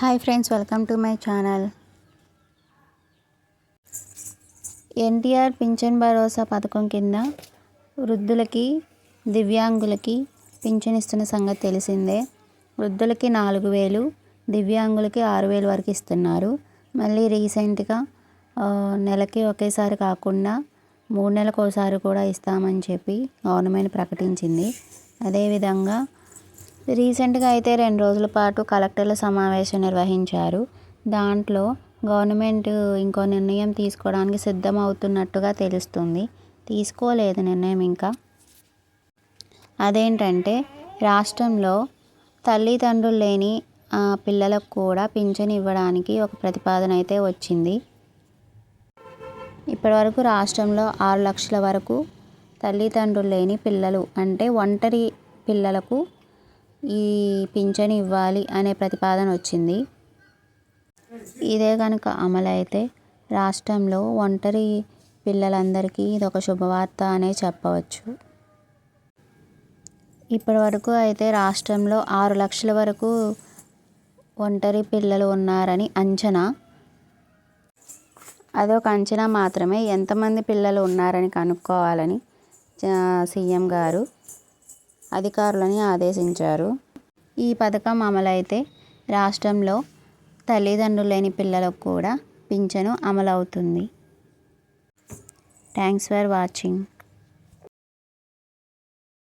Hi friends welcome to my channel. NTR pension భరోసా పథకం కింద వృద్ధులకి దివ్యాంగులకి పింఛన్ ఇస్తున్న సంగతి తెలిసిందే. వృద్ధులకి నాలుగు వేలు దివ్యాంగులకి ఆరు వేలు వరకు ఇస్తున్నారు. మళ్ళీ రీసెంట్గా నెలకి ఒకేసారి కాకుండా మూడు నెలలకు ఒకసారి కూడా ఇస్తామని చెప్పి గవర్నమెంట్ ప్రకటించింది. అదేవిధంగా రీసెంట్గా అయితే రెండు రోజుల పాటు కలెక్టర్ల సమావేశం నిర్వహించారు. దాంట్లో గవర్నమెంట్ ఇంకో నిర్ణయం తీసుకోవడానికి సిద్ధమవుతున్నట్టుగా తెలుస్తుంది. తీసుకోలేదు నిర్ణయం ఇంకా. అదేంటంటే రాష్ట్రంలో తల్లిదండ్రులు లేని పిల్లలకు కూడా పింఛన్ ఇవ్వడానికి ఒక ప్రతిపాదన అయితే వచ్చింది. ఇప్పటివరకు రాష్ట్రంలో ఆరు లక్షల వరకు తల్లిదండ్రులు లేని పిల్లలు అంటే ఒంటరి పిల్లలకు ఈ పింఛను ఇవ్వాలి అనే ప్రతిపాదన వచ్చింది. ఇదే కనుక అమలైతే రాష్ట్రంలో ఒంటరి పిల్లలందరికీ ఇది ఒక శుభవార్త అనే చెప్పవచ్చు. ఇప్పటి వరకు అయితే రాష్ట్రంలో ఆరు లక్షల వరకు ఒంటరి పిల్లలు ఉన్నారని అంచనా. అదొక అంచనా మాత్రమే ఎంతమంది పిల్లలు ఉన్నారని కనుక్కోవాలని సీఎం గారు అధికారులని ఆదేశించారు. ఈ పథకం అమలైతే రాష్ట్రంలో తల్లిదండ్రులు లేని పిల్లలకు కూడా పింఛను అమలవుతుంది. Thanks for watching.